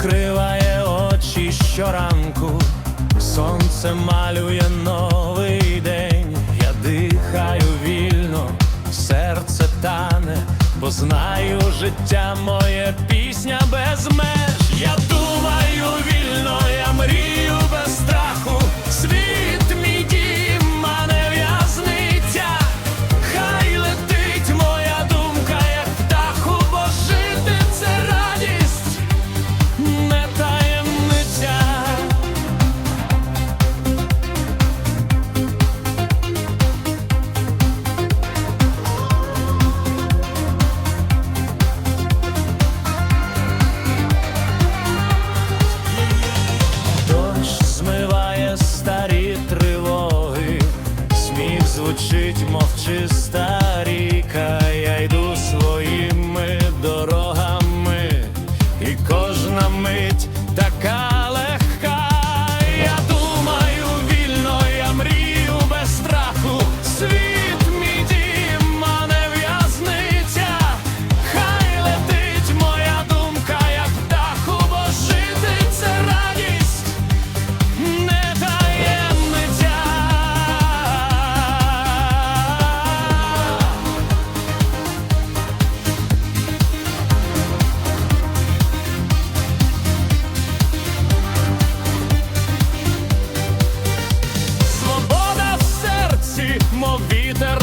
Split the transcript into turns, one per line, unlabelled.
відкриває очі щоранку, сонце малює новий день, я дихаю вільно, серце тане, бо знаю життя моє пісня без меж. Я думаю. вітер